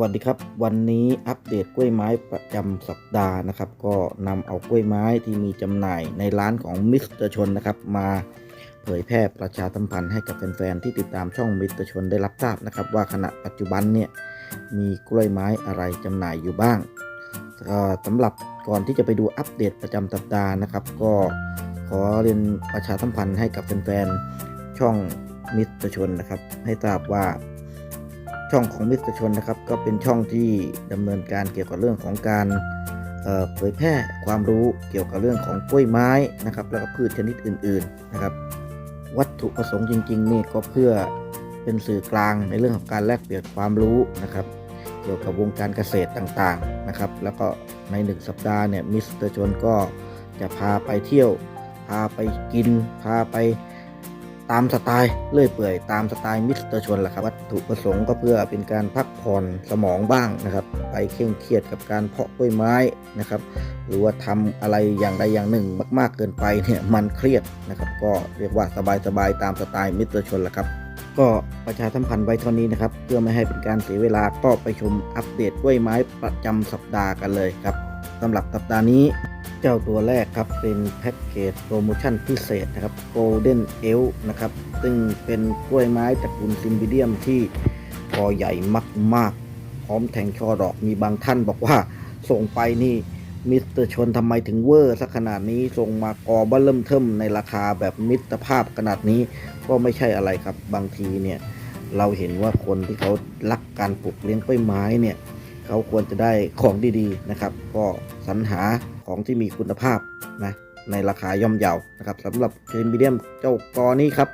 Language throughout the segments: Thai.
วัสดีครับ วันนี้อัปเดตกล้วยไม้ประจำสัปดาห์นะครับ ก็นำเอากล้วยไม้ที่มีจำหน่ายในร้านของมิสเตอร์ชนนะครับ มาเผยแพร่ประชาสัมพันธ์ให้กับแฟนๆที่ติดตามช่องมิสเตอร์ชนได้รับทราบนะครับ ว่าขณะปัจจุบันเนี่ยมีกล้วยไม้อะไรจำหน่ายอยู่บ้างก็สำหรับก่อนที่จะไปดูอัปเดตประจำสัปดาห์นะครับ ก็ขอเรียนประชาสัมพันธ์ให้กับแฟนๆช่องมิสเตอร์ชนนะครับ ให้ทราบว่า ช่องของมิสเตอร์ชนนะครับ ก็เป็นช่องที่ดำเนินการเกี่ยวกับเรื่องของการเผยแพร่ความรู้เกี่ยวกับเรื่องของกล้วยไม้นะครับ แล้วก็พืชชนิดอื่น ๆนะครับ วัตถุประสงค์จริงๆนี่ก็เพื่อเป็นสื่อกลางในเรื่องของการแลกเปลี่ยนความรู้นะครับ เกี่ยวกับวงการเกษตรต่างๆนะครับ แล้วก็ในหนึ่งสัปดาห์เนี่ยมิสเตอร์ชนก็จะพาไปเที่ยว พาไปกิน พาไป ตามสไตล์เลื่อยเปื่อยตามสไตล์มิสเตอร์ชนแหละครับวัตถุประสงค์ก็เพื่อเป็นการพักผ่อนสมองบ้างนะครับ ไปเคร่งเครียดกับการเพาะกล้วยไม้นะครับ หรือว่าทำอะไรอย่างใดอย่างหนึ่งมาก ๆเกินไปเนี่ยมันเครียดนะครับ ก็เรียกว่าสบายๆตามสไตล์มิสเตอร์ชนแหละครับก็ประชาสัมพันธ์ไว้เท่านี้นะครับ เพื่อไม่ให้เป็นการเสียเวลาก็ไปชมอัปเดตกล้วยไม้ประจำสัปดาห์กันเลยครับสำหรับสัปดาห์นี้ เจ้าตัวแรกครับเป็นแพ็กเกจโปรโมชั่นพิเศษนะครับ Golden e l นะครับ ซึ่งเป็นกล้วยไม้ตระกูลซิมบิเดียมที่กอใหญ่มากๆ พร้อมแทงช่อดอกมีบางท่านบอกว่าส่งไปนี่มิสเตอร์ชนทำไมถึงเวอร์สักขนาดนี้ส่งมากอบัลเริ่มเทิมในราคาแบบมิตรภาพขนาดนี้ก็ไม่ใช่อะไรครับบางทีเนี่ย เราเห็นว่าคนที่เขารักการปลูกเลี้ยงกล้วยไม้เนี่ยเขาควรจะได้ของดีๆนะครับ ก็สรรหา ของที่มีคุณภาพนะในราคาย่อมเยานะครับสำหรับเทนบิเดียมเจ้ากอนี้ครับ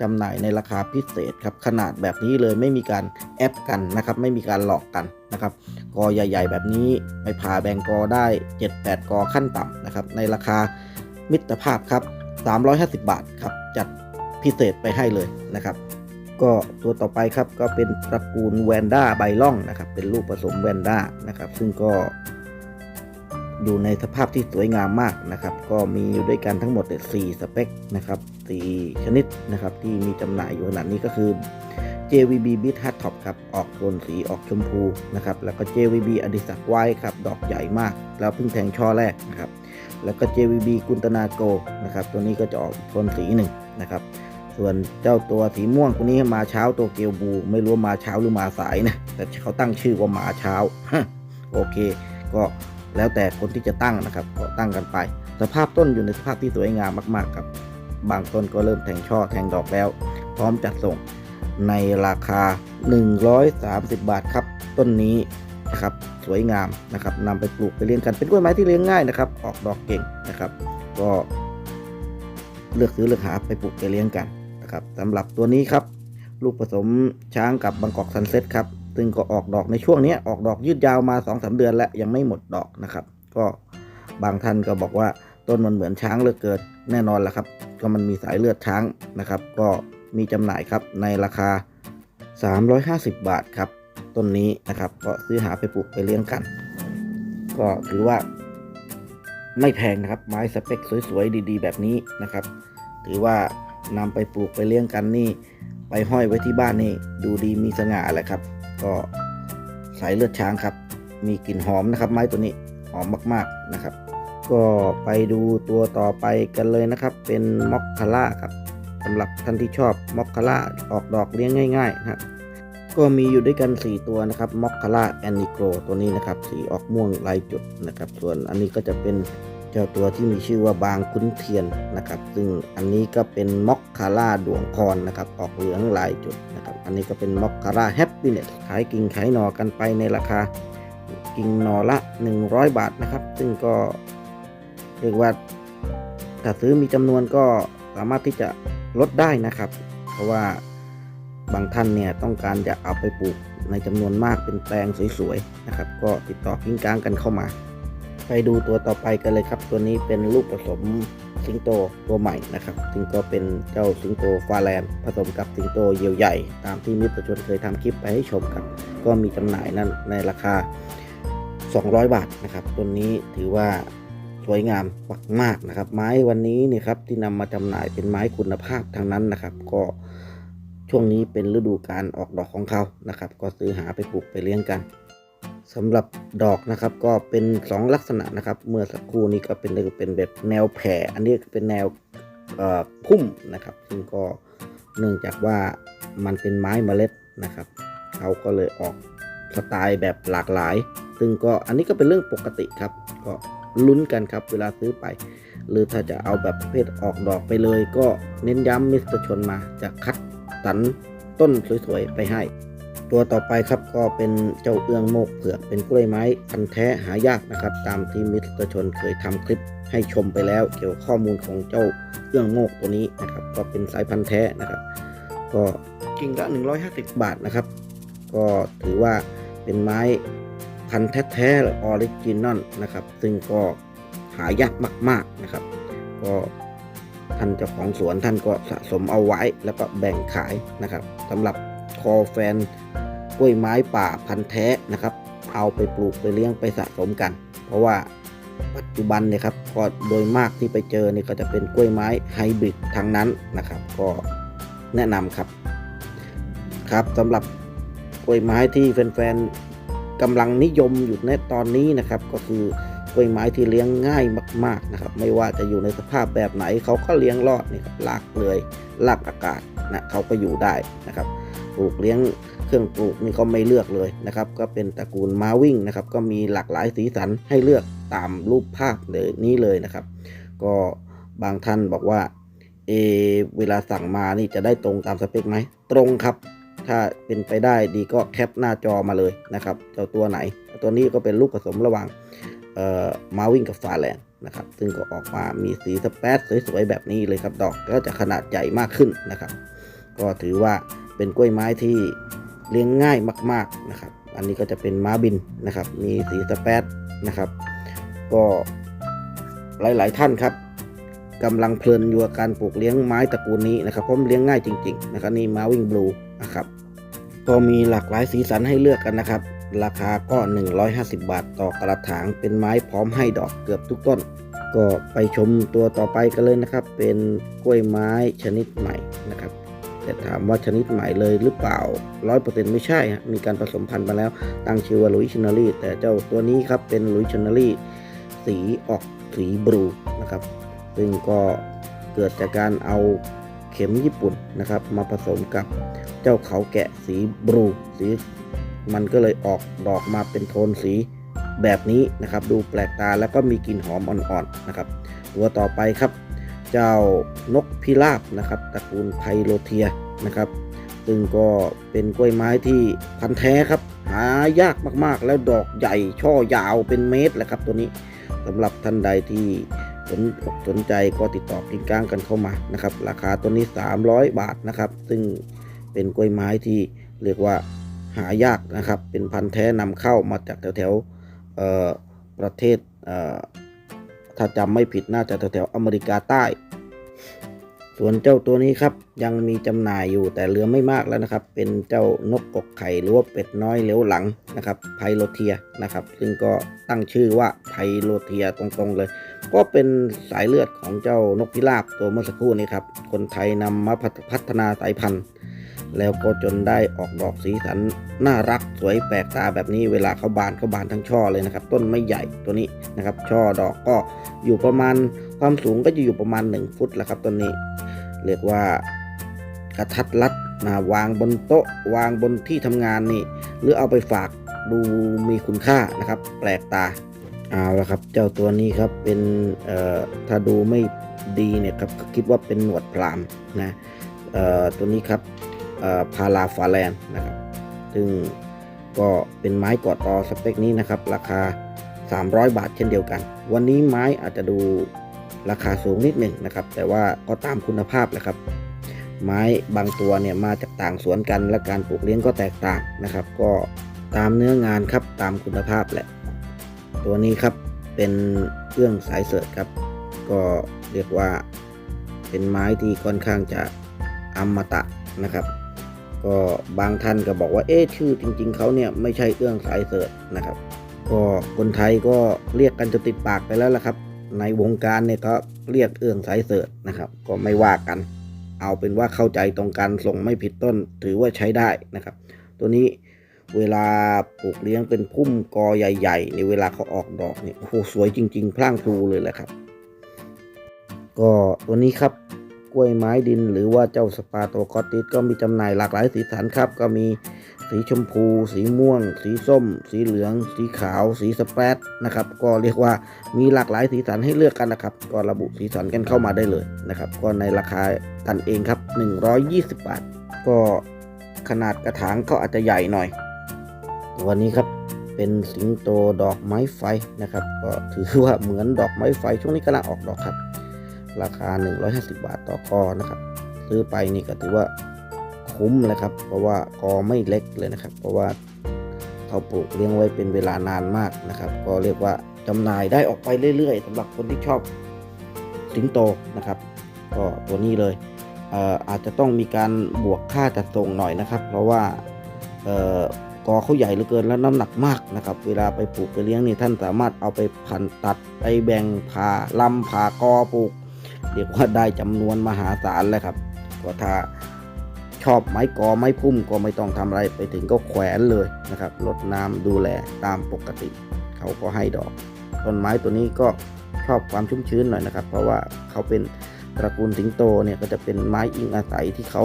จำหน่ายในราคาพิเศษครับขนาดแบบนี้เลยไม่มีการแอปกันนะครับ ไม่มีการหลอกกันนะครับกอใหญ่ ๆ แบบนี้ไปผ่าแบ่งกอได้ 7-8 กอขั้นต่ำนะครับในราคามิตรภาพครับ 350 บาทครับจัดพิเศษไปให้เลยนะครับ ก็ตัวต่อไปครับก็เป็นตระกูลแวนด้าใบล่องนะครับเป็นลูกผสมแวนด้านะครับซึ่งก็ อยู่ในสภาพที่สวยงามมากนะครับ ก็มีอยู่ด้วยกันทั้งหมดเนี่ย4สเปคนะครับ4ชนิดนะครับที่มีจำหน่ายอยู่ขนาดนี้ก็คือ JVB Beat Hard Top ครับ ออกโทนสีออกชมพูนะครับ แล้วก็ JVB อดิศักไว้ครับ ดอกใหญ่มาก แล้วเพิ่งแทงช่อแรกนะครับ แล้วก็ JVB กุนตนาโกนะครับ ตัวนี้ก็จะออกโทนสีหนึ่งนะครับ ส่วนเจ้าตัวสีม่วงตัวนี้มาเช้าตัวเกียวบู ไม่รู้มาเช้าหรือมาสายนะ แต่เขาตั้งชื่อว่ามาเช้า โอเค ก็ แล้วแต่คนที่จะตั้งนะครับก็ตั้งกันไป สภาพต้นอยู่ในสภาพที่สวยงามมากๆครับ บางต้นก็เริ่มแทงช่อแทงดอกแล้ว พร้อมจัดส่งในราคา 130 บาทครับ ต้นนี้นะครับสวยงามนะครับนำไปปลูกไปเลี้ยงกันเป็นกล้วยไม้ที่เลี้ยงง่ายนะครับ ออกดอกเก่งนะครับ ก็เลือกซื้อเลือกหาไปปลูกไปเลี้ยงกันนะครับสำหรับตัวนี้ครับ ลูกผสมช้างกับบางกอกซันเซ็ตครับ ซึ่งก็ออกดอกในช่วงนี้ออกดอกยืดยาวมา2-3เดือนแล้วยังไม่หมดดอกนะครับ ก็บางท่านก็บอกว่าต้นมันเหมือนช้างเลือเกินแน่นอนแหละครับ ก็มันมีสายเลือดช้างนะครับ ก็มีจำหน่ายครับในราคา 350 บาทครับต้นนี้นะครับ ก็ซื้อหาไปปลูกไปเลี้ยงกัน ก็ถือว่าไม่แพงนะครับ ไม้สเปคสวยๆดีๆ แบบนี้นะครับ ถือว่านำไปปลูกไปเลี้ยงกันนี่ ไปห้อยไว้ที่บ้านนี่ ดูดีมีสง่าแหละครับ ก็สายเลือดช้างครับ มีกลิ่นหอมนะครับ ไม้ตัวนี้หอมมาก ๆนะครับ ก็ไปดูตัวต่อไปกันเลยนะครับ เป็นม็อกคาร่าครับสำหรับท่านที่ชอบม็อกคาร่าออกดอกเลี้ยงง่ายๆนะครับก็มีอยู่ด้วยกัน 4 ตัวนะครับม็อกคาร่าแอนนิโกรตัวนี้นะครับ สีออกม่วงลายจุดนะครับ ส่วนอันนี้ก็จะเป็น เจ้าตัวที่มีชื่อว่าบางคุ้นเทียนนะครับ ซึ่งอันนี้ก็เป็นม็อกคาร่าดวงพรนะครับ ออกเหลืองลายจุดนะครับ อันนี้ก็เป็นม็อกคาร่าแฮปปี้เนสขายกิ่งขายหนอกันไปในราคากิ่งหนอละ 100 บาทนะครับ ซึ่งก็เรียกว่าถ้าซื้อมีจำนวนก็สามารถที่จะลดได้นะครับ เพราะว่าบางท่านเนี่ยต้องการจะเอาไปปลูกในจำนวนมากเป็นแปลงสวยๆนะครับ ก็ติดต่อกิ้งก้างกันเข้ามา ไปดูตัวต่อไปกันเลยครับ ตัวนี้เป็นลูกผสมสิงโตตัวใหม่นะครับซึ่งก็เป็นเจ้าสิงโตฟาแลนผสมกับสิงโตเหยี่ยวใหญ่ ตามที่มิตรชนเคยทำคลิปไปให้ชมครับ ก็มีจำหน่ายนั้นในราคา 200 บาทนะครับตัวนี้ถือว่าสวยงามมากๆนะครับ ไม้วันนี้เนี่ยครับที่นำมาจำหน่ายเป็นไม้คุณภาพทั้งนั้นนะครับ ก็ช่วงนี้เป็นฤดูการออกดอกของเขานะครับ ก็ซื้อหาไปปลูกไปเลี้ยงกัน สำหรับดอกนะครับก็เป็น 2 ลักษณะนะครับ เมื่อสักครู่นี้ก็เป็นเป็นแบบแนวแผ่ อันนี้เป็นแนวพุ่มนะครับ ซึ่งก็เนื่องจากว่ามันเป็นไม้เมล็ดนะครับเขาก็เลยออกสไตล์แบบหลากหลาย ซึ่งก็อันนี้ก็เป็นเรื่องปกติครับ ก็ลุ้นกันครับเวลาซื้อไป หรือถ้าจะเอาแบบประเภทออกดอกไปเลย ก็เน้นย้ำมิสเตอร์ชนมาจะคัดสรรต้นสวยๆไปให้ ตัวต่อไปครับก็เป็นเจ้าเอื้องโมกเผือกเป็นกล้วยไม้พันธุ์แท้หายากนะครับ ตามที่มิสเตอร์ชนเคยทำคลิปให้ชมไปแล้ว เกี่ยวกับข้อมูลของเจ้าเอื้องโมกตัวนี้นะครับ ก็เป็นสายพันธุ์แท้นะครับ ก็กิ่งละ 150 บาทนะครับ ก็ถือว่าเป็นไม้พันธุ์แท้ๆออริจินอลนะครับ ซึ่งก็หายากมาก ๆนะครับ ก็ท่านเจ้าของสวนท่านก็สะสมเอาไว้แล้วก็แบ่งขายนะครับสำหรับคอแฟน กล้วยไม้ป่าพันธุ์แท้นะครับ เอาไปปลูกไปเลี้ยงไปสะสมกัน เพราะว่าปัจจุบันเนี่ยครับก็โดยมากที่ไปเจอนี่ก็จะเป็นกล้วยไม้ไฮบริดทั้งนั้นนะครับ ก็แนะนำครับครับสำหรับกล้วยไม้ที่แฟนๆกำลังนิยมอยู่ในตอนนี้นะครับ ก็คือกล้วยไม้ที่เลี้ยงง่ายมากๆนะครับ ไม่ว่าจะอยู่ในสภาพแบบไหนเขาก็เลี้ยงรอดนี่ครับลากเลยลากอากาศนะเขาก็อยู่ได้นะครับปลูกเลี้ยง เครื่องปลูกนี่ก็ไม่เลือกเลยนะครับ ก็เป็นตระกูลมาวิ่งนะครับ ก็มีหลากหลายสีสันให้เลือกตามรูปภาพเลยนี้เลยนะครับ ก็บางท่านบอกว่าเอเวลาสั่งมานี่จะได้ตรงตามสเปคไหมตรงครับ ถ้าเป็นไปได้ดีก็แคปหน้าจอมาเลยนะครับเจ้าตัวไหน ตัวนี้ก็เป็นลูกผสมระหว่างเอ่อมาวิ่งกับฟาแลนนะครับ ซึ่งก็ออกมามีสีสเปซสวยๆแบบนี้เลยครับ ดอกก็จะขนาดใหญ่มากขึ้นนะครับ ก็ถือว่าเป็นกล้วยไม้ที่ เลี้ยงง่ายมาก ๆนะครับ อันนี้ก็จะเป็นม้าบินนะครับ มีสีสเปซนะครับ ก็หลายๆท่านครับกำลังเพลินอยู่กับการปลูกเลี้ยงไม้ตระกูลนี้นะครับเพราะมันเลี้ยงง่ายจริงๆนะครับนี่มาวิ่งบลูนะครับก็มีหลากหลายสีสันให้เลือกกันนะครับ ราคาก็ 150 บาทต่อกระถาง เป็นไม้พร้อมให้ดอกเกือบทุกต้น ก็ไปชมตัวต่อไปกันเลยนะครับ เป็นกล้วยไม้ชนิดใหม่นะครับ แต่ถามว่าชนิดใหม่เลยหรือเปล่า 100%ไม่ใช่ฮะมีการผสมพันธุ์มาแล้วตั้งชื่อว่าลุยชินารีแต่เจ้าตัวนี้ครับเป็นลุยชินารีสีออกสีบลูนะครับ ซึ่งก็เกิดจากการเอาเข็มญี่ปุ่นนะครับ มาผสมกับเจ้าเขาแกะสีบลูสีมันก็เลยออกดอกมาเป็นโทนสีแบบนี้นะครับ ดูแปลกตาแล้วก็มีกลิ่นหอมอ่อนๆนะครับ ตัวต่อไปครับ เจ้านกพิราบนะครับตระกูลไพโลเทียนะครับ ซึ่งก็เป็นกล้วยไม้ที่พันธุ์แท้ครับ หายากมากๆ แล้วดอกใหญ่ช่อยาวเป็นเมตรแหละครับตัวนี้สำหรับท่านใดที่สนอกสนใจก็ติดต่อกินก้างกันเข้ามานะครับ ราคาตัวนี้ 300 บาทนะครับ ซึ่งเป็นกล้วยไม้ที่เรียกว่าหายากนะครับ เป็นพันธุ์แท้นำเข้ามาจากแถวๆประเทศเอ่อ ถ้าจำไม่ผิดน่าจะแถวๆอเมริกาใต้ ส่วนเจ้าตัวนี้ครับยังมีจำหน่ายอยู่แต่เหลือไม่มากแล้วนะครับ เป็นเจ้านกกกไข่หรือว่าเป็ดน้อยเหลวหลังนะครับไพโลเทียนะครับ ซึ่งก็ตั้งชื่อว่าไพโลเทียตรงๆเลย ก็เป็นสายเลือดของเจ้านกพิราบตัวเมื่อสักครู่นี้ครับคนไทยนำมาพัฒนาสายพันธุ์ แล้วก็จนได้ออกดอกสีสันน่ารักสวยแปลกตาแบบนี้เวลาเขาบานเขาบานทั้งช่อเลยนะครับ ต้นไม่ใหญ่ตัวนี้นะครับ ช่อดอกก็อยู่ประมาณความสูงก็จะอยู่ประมาณ 1 ฟุตแหละครับต้นนี้ เรียกว่ากระทัดรัดมาวางบนโต๊ะวางบนที่ทำงานนี่ หรือเอาไปฝากดูมีคุณค่านะครับ แปลกตาเอาละครับ เจ้าตัวนี้ครับเป็นถ้าดูไม่ดีเนี่ยครับคิดว่าเป็นหนวดพรามนะตัวนี้ครับ พาราฟาแลนนะครับ ซึ่งก็เป็นไม้กอดตอสเปคนี้นะครับ ราคา 300 บาทเช่นเดียวกัน วันนี้ไม้อาจจะดูราคาสูงนิดหนึ่งนะครับ แต่ว่าก็ตามคุณภาพแหละครับ ไม้บางตัวเนี่ยมาจากต่างสวนกัน และการปลูกเลี้ยงก็แตกต่างนะครับ ก็ตามเนื้องานครับตามคุณภาพแหละ ตัวนี้ครับเป็นเครื่องสายเสิร์ชครับ ก็เรียกว่าเป็นไม้ที่ค่อนข้างจะอมตะนะครับ ก็บางท่านก็บอกว่าเอ๊ะชื่อจริง ๆเขาเนี่ยไม่ใช่เอื้องสายเสิร์ชนะครับ ก็คนไทยก็เรียกกันจนติดปากไปแล้วละครับ ในวงการเนี่ยก็เรียกเอื้องสายเสิร์ชนะครับ ก็ไม่ว่ากัน เอาเป็นว่าเข้าใจตรงกันส่งไม่ผิดต้นถือว่าใช้ได้นะครับ ตัวนี้เวลาปลูกเลี้ยงเป็นพุ่มกอใหญ่ๆในเวลาเขาออกดอกเนี่ยโอ้โหสวยจริง ๆ พล่างพลูเลยแหละครับ ก็ตัวนี้ครับ กล้วยไม้ดิน หรือว่าเจ้าสปาโตคอติสก็มีจำหน่ายหลากหลายสีสันครับ ก็มีสีชมพู สีม่วง สีส้ม สีเหลือง สีขาว สีสเปรดนะครับ ก็เรียกว่ามีหลากหลายสีสันให้เลือกกันนะครับ ก็ระบุสีสันกันเข้ามาได้เลยนะครับ ก็ในราคากันเองครับ 120 บาท ก็ขนาดกระถางก็อาจจะใหญ่หน่อย วันนี้ครับเป็นสิงโตดอกไม้ไฟนะครับ ก็ถือว่าเหมือนดอกไม้ไฟช่วงนี้กำลังออกดอกครับ ราคา 150 บาทต่อกอนะครับซื้อไปนี่ก็ถือว่าคุ้มเลยครับ เพราะว่ากอไม่เล็กเลยนะครับ เพราะว่าเขาปลูกเลี้ยงไว้เป็นเวลานานมากนะครับ ก็เรียกว่าจำหน่ายได้ออกไปเรื่อย ๆสำหรับคนที่ชอบสิงโตนะครับ ก็ตัวนี้เลยเอ่ออาจจะต้องมีการบวกค่าจัดส่งหน่อยนะครับ เพราะว่าเอ่อกอเขาใหญ่เหลือเกินและน้ำหนักมากนะครับ เวลาไปปลูกไปเลี้ยงนี่ท่านสามารถเอาไปพันตัดไปแบ่งผ่าลำผ่ากอปลูก เรียกว่าได้จำนวนมหาศาลเลยครับก็ถ้าชอบไม้กอไม้พุ่มก็ไม่ต้องทำอะไรไปถึงก็แขวนเลยนะครับรดน้ำดูแลตามปกติ เขาก็ให้ดอก ต้นไม้ตัวนี้ก็ชอบความชุ่มชื้นหน่อยนะครับ เพราะว่าเขาเป็นตระกูลสิงโตเนี่ยก็จะเป็นไม้อิงอาศัยที่เขา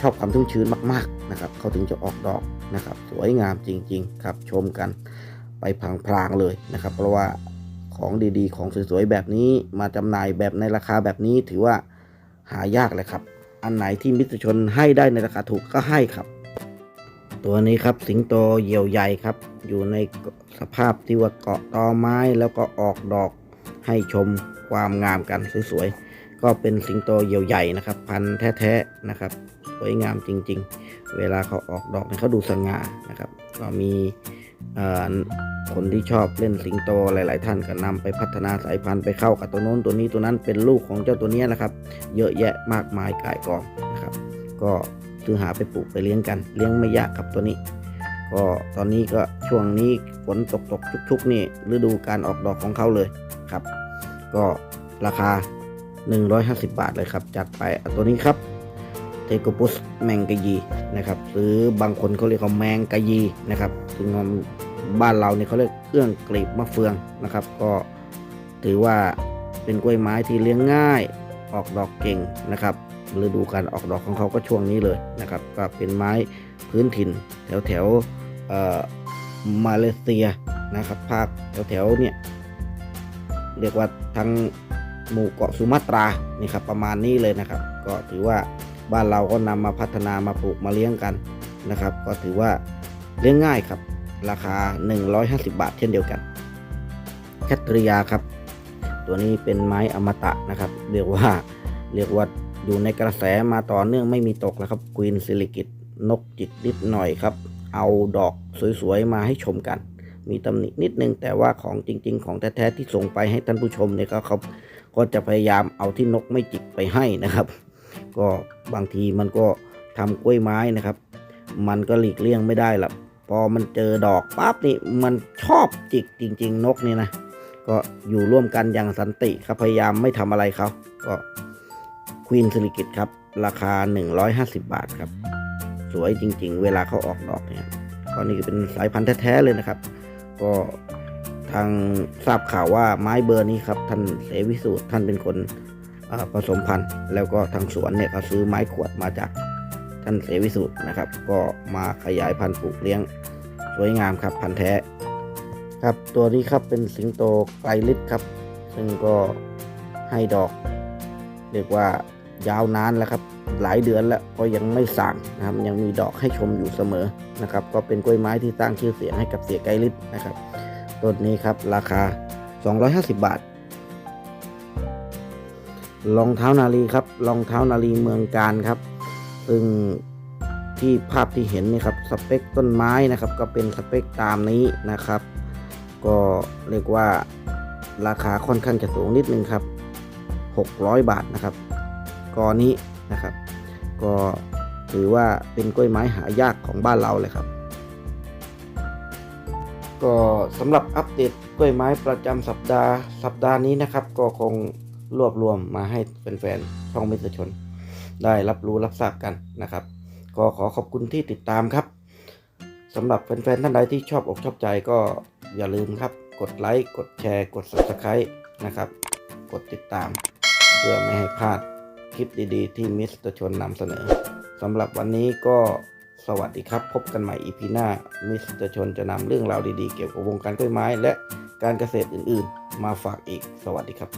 ชอบความชุ่มชื้นมากๆนะครับเขาถึงจะออกดอกนะครับ สวยงามจริง ๆ ครับชมกันไปพลางๆเลยนะครับ เพราะว่า ของดีๆ ของสวยๆแบบนี้มาจำหน่ายแบบในราคาแบบนี้ถือว่าหายากเลยครับ อันไหนที่มิตรชนให้ได้ในราคาถูกก็ให้ครับ ตัวนี้ครับสิงโตเหยี่ยวใหญ่ครับ อยู่ในสภาพที่ว่าเกาะตอไม้แล้วก็ออกดอกให้ชมความงามกันสวยๆก็เป็นสิงโตเหยี่ยวใหญ่นะครับ พันธุ์แท้ๆนะครับสวยงามจริง ๆ เวลาเขาออกดอกเนี่ยเขาดูสง่านะครับ ก็มี คนที่ชอบเล่นสิงโตหลาย ๆ ท่านก็นำไปพัฒนาสายพันธุ์ไปเข้ากับตัวโน้นตัวนี้ตัวนั้นเป็นลูกของเจ้าตัวนี้นะครับ เยอะแยะมากมายกายกองนะครับ ก็ซื้อหาไปปลูกไปเลี้ยงกัน เลี้ยงไม่ยากครับตัวนี้ ก็ตอนนี้ก็ช่วงนี้ฝนตกตกชุก ๆ นี่ฤดูการออกดอกของเขาเลยครับ ก็ราคา 150 บาทเลยครับ จัดไปตัวนี้ครับ เทโกปุสแมงกะยีนะครับหรือบางคนเขาเรียกว่าแมงกะยีนะครับซึ่งมันบ้านเราเนี่ยเขาเรียกเอื้องกลีบมะเฟืองนะครับ ก็ถือว่าเป็นกล้วยไม้ที่เลี้ยงง่ายออกดอกเก่งนะครับฤดูการออกดอกของเขาก็ช่วงนี้เลยนะครับ ก็เป็นไม้พื้นถิ่น แถวแถวเอ่อมาเลเซียนะครับภาคแถวแถวเนี่ยเรียกว่าทั้งหมู่เกาะสุมาตรานี่ครับประมาณนี้เลยนะครับ ก็ถือว่า บ้านเราก็นำมาพัฒนามาปลูกมาเลี้ยงกันนะครับ ก็ถือว่าเลี้ยงง่ายครับ ราคา 150 บาทเช่นเดียวกันแคทริยาครับ ตัวนี้เป็นไม้อมตะนะครับ เรียกว่าเรียกว่าอยู่ในกระแสมาต่อเนื่องไม่มีตกแล้วครับควีนซิลิกิตนกจิกนิดหน่อยครับ เอาดอกสวยๆมาให้ชมกัน มีตำหนินิดนึงแต่ว่าของจริง ๆ ของแท้ๆที่ส่งไปให้ท่านผู้ชมเนี่ยก็เขาก็จะพยายามเอาที่นกไม่จิกไปให้นะครับ ก็บางทีมันก็ทำกล้วยไม้นะครับ มันก็หลีกเลี่ยงไม่ได้ละพอมันเจอดอกปั๊บนี่มันชอบจิกจริง ๆ นกนี่นะก็อยู่ร่วมกันอย่างสันติครับพยายามไม่ทำอะไรเขาก็ควีนซิลิกิตครับ ราคา 150 บาทครับ สวยจริง ๆ เวลาเขาออกดอกเนี่ยก็นี่เป็นสายพันธุ์แท้ๆเลยนะครับ ก็ทางทราบข่าวว่าไม้เบอร์นี้ครับ ท่านเสวิสูตรท่านเป็นคน ผสมพันธุ์ แล้วก็ทางสวนเนี่ยเขาซื้อไม้ขวดมาจากท่านเสวิสูตรนะครับ ก็มาขยายพันธุ์ปลูกเลี้ยงสวยงามครับพันธุ์แท้ครับตัวนี้ครับเป็นสิงโตไกลลิศครับ ซึ่งก็ให้ดอก เรียกว่ายาวนานแล้วครับ หลายเดือนแล้วก็ยังไม่สั่งนะครับยังมีดอกให้ชมอยู่เสมอนะครับ ก็เป็นกล้วยไม้ที่สร้างชื่อเสียงให้กับเสียไกลลิศนะครับต้นนี้ครับราคา 250 บาท รองเท้านาลีครับรองเท้านาลีเมืองการครับ ซึ่งที่ภาพที่เห็นนี่ครับสเปคต้นไม้นะครับ ก็เป็นสเปคตามนี้นะครับ ก็เรียกว่าราคาค่อนข้างจะสูงนิดนึงครับ 600 บาทนะครับกอนี้นะครับ ก็ถือว่าเป็นกล้วยไม้หายากของบ้านเราเลยครับ ก็สำหรับอัปเดตกล้วยไม้ประจำสัปดาห์สัปดาห์นี้นะครับ ก็คง รวบรวมมาให้แฟนๆช่องมิตรชน ได้รับรู้รับทราบกันนะครับ ก็ขอขอบคุณที่ติดตามครับสำหรับแฟนๆท่านใดที่ชอบอกชอบใจก็อย่าลืมครับ กดไลค์กดแชร์ กด Subscribe นะครับ กดติดตาม เพื่อไม่ให้พลาดคลิปดีๆ ที่มิสเตอร์ชนนำเสนอสำหรับวันนี้ก็สวัสดีครับ พบกันใหม่อีพีหน้า มิสเตอร์ชนจะนำเรื่องราวดีๆ เกี่ยวกับวงการกล้วยไม้ และการเกษตรอื่นๆ มาฝากอีก สวัสดีครับ